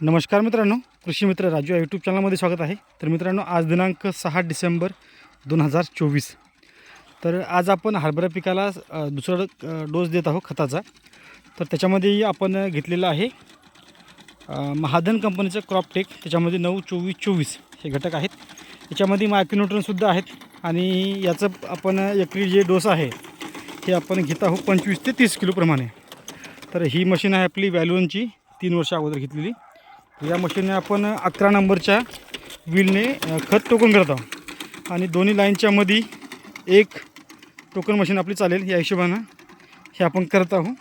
नमस्कार मित्रांनो कृषी मित्र राजू या यूट्यूब चॅनलमध्ये स्वागत आहे. तर मित्रांनो आज दिनांक सहा डिसेंबर दोन हजार चोवीस. तर आज आपण हरभरा पिकाला दुसरा डोस देत आहोत खताचा. तर त्याच्यामध्ये आपण घेतलेलं आहे महाधन कंपनीचं क्रॉपटेक त्याच्यामध्ये नऊ चोवीस चोवीस हे घटक आहेत. याच्यामध्ये मायक्रोन्यूट्रनसुद्धा आहेत. आणि याचं आपण एकरी जे डोस आहे हे आपण घेत आहोत पंचवीस ते तीस किलोप्रमाणे तर ही मशीन आहे आपली व्हॅल्यूनची तीन वर्ष अगोदर घेतलेली. या मशीनने आपण अकरा नंबरच्या व्हीलने खत टोकन करत आहोत. आणि दोन्ही लाईनच्यामध्ये एक टोकन मशीन आपली चालेल या हिशोबानं हे आपण करत आहोत.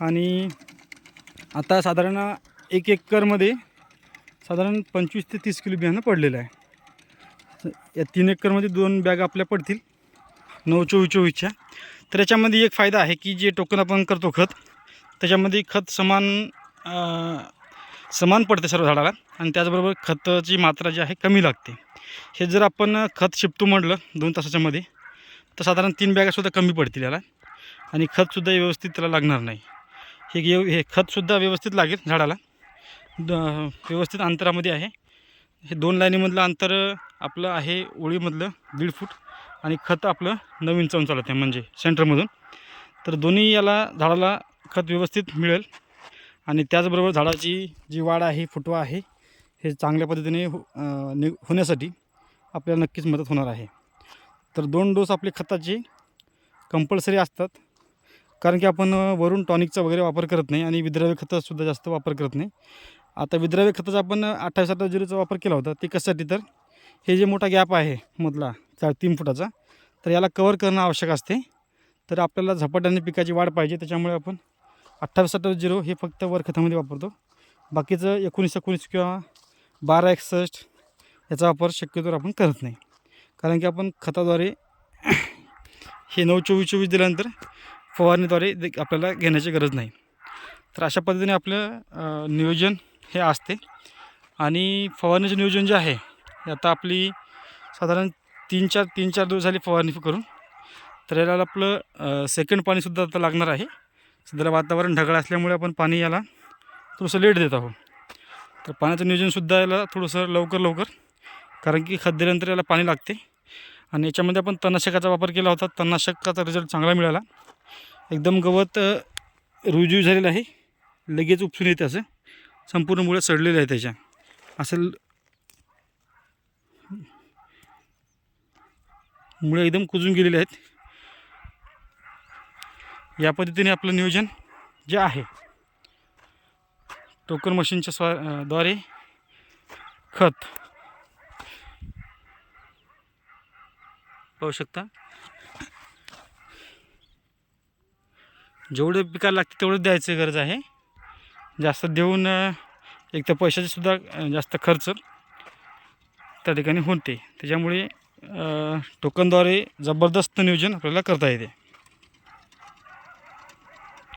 आणि आता साधारण एक एकरमध्ये साधारण पंचवीस ते तीस किलो बियाणं पडलेलं आहे. या तीन एकरमध्ये दोन बॅग आपल्या पडतील नऊ चोवीस चोवीसच्या. तर याच्यामध्ये एक फायदा आहे की जे टोकन आपण करतो खत त्याच्यामध्ये खत समान समान पडते सर्व झाडाला. आणि त्याचबरोबर खताची मात्रा जी आहे कमी लागते. हे जर आपण खत शिपतो म्हटलं दोन तासाच्यामध्ये तर साधारण तीन बॅगासुद्धा कमी पडतील याला. आणि खतसुद्धा व्यवस्थित त्याला लागणार नाही. हे गे हे खतसुद्धा व्यवस्थित लागेल झाडाला. द व्यवस्थित अंतरामध्ये आहे. हे दोन लाईनीमधलं अंतर आपलं आहे ओळीमधलं दीड फूट. आणि खत आपलं नवीन चवून चालत आहे म्हणजे सेंटरमधून. तर दोन्ही याला झाडाला खत व्यवस्थित मिळेल. आणि त्याचबरोबर झाडाची जी वाढ आहे फुटवा आहे हे चांगल्या पद्धतीने हो नि होण्यासाठी आपल्याला नक्कीच मदत होणार आहे. तर दोन डोस आपले खताचे कंपल्सरी असतात. कारण की आपण वरून टॉनिकचा वगैरे वापर करत नाही आणि विद्राव्य खतासुद्धा जास्त वापर करत नाही. आता विद्राव्य खताचा आपण अठ्ठावीस अठ्ठावीस झिरोचा वापर केला होता ते कशासाठी तर? हे जे मोठा गॅप आहे मधला चार तीन फुटाचा तर याला कवर करणं आवश्यक असते. तर आपल्याला झपाट्याने पिकाची वाढ पाहिजे त्याच्यामुळे आपण अठ्ठावीस अठ्ठावीस झिरो हे फक्त वर खतामध्ये वापरतो. बाकीचं एकोणीस एकोणीस किंवा बारा एकसष्ट याचा वापर शक्यतोवर आपण करत नाही. कारण की आपण खताद्वारे हे नऊ चोवीस चोवीस दिल्यानंतर फवारणीद्वारे दे- आपल्याला घेण्याची गरज नाही. तर अशा पद्धतीने आपलं नियोजन हे असते. आणि फवारणीचं नियोजन जे आहे आता आपली साधारण तीन चार तीन चार दिवस झाली फवारणी करून. तर याला आपलं सेकंड पाणीसुद्धा आता लागणार आहे. सध्याला वातावरण ढगाळ असल्यामुळे आपण पाणी याला थोडंसं लेट देत आहोत. तर पाण्याचं नियोजनसुद्धा याला थोडंसं लवकर लवकर कारण की खाद्यानंतर याला पाणी लागते. आणि याच्यामध्ये आपण तणनाशकाचा वापर केला होता. तणनाशकाचा रिझल्ट चांगला मिळाला. एकदम गवत रुजू झालेलं आहे. लगेच उपसून येते असं. संपूर्ण मुळे सडलेलं आहे त्याच्या. असं मुळे एकदम कुजून गेलेले आहेत. या पद्धतीने आपलं नियोजन जे आहे टोकन मशीनच्या स्वा द्वारे खत पाहू शकता. जेवढे पिकाला लागते तेवढं द्यायचं गरज आहे. जास्त देऊन एक तर पैशाचे सुद्धा जास्त खर्च त्या ठिकाणी होते. त्याच्यामुळे टोकनद्वारे जबरदस्त नियोजन आपल्याला करता येते.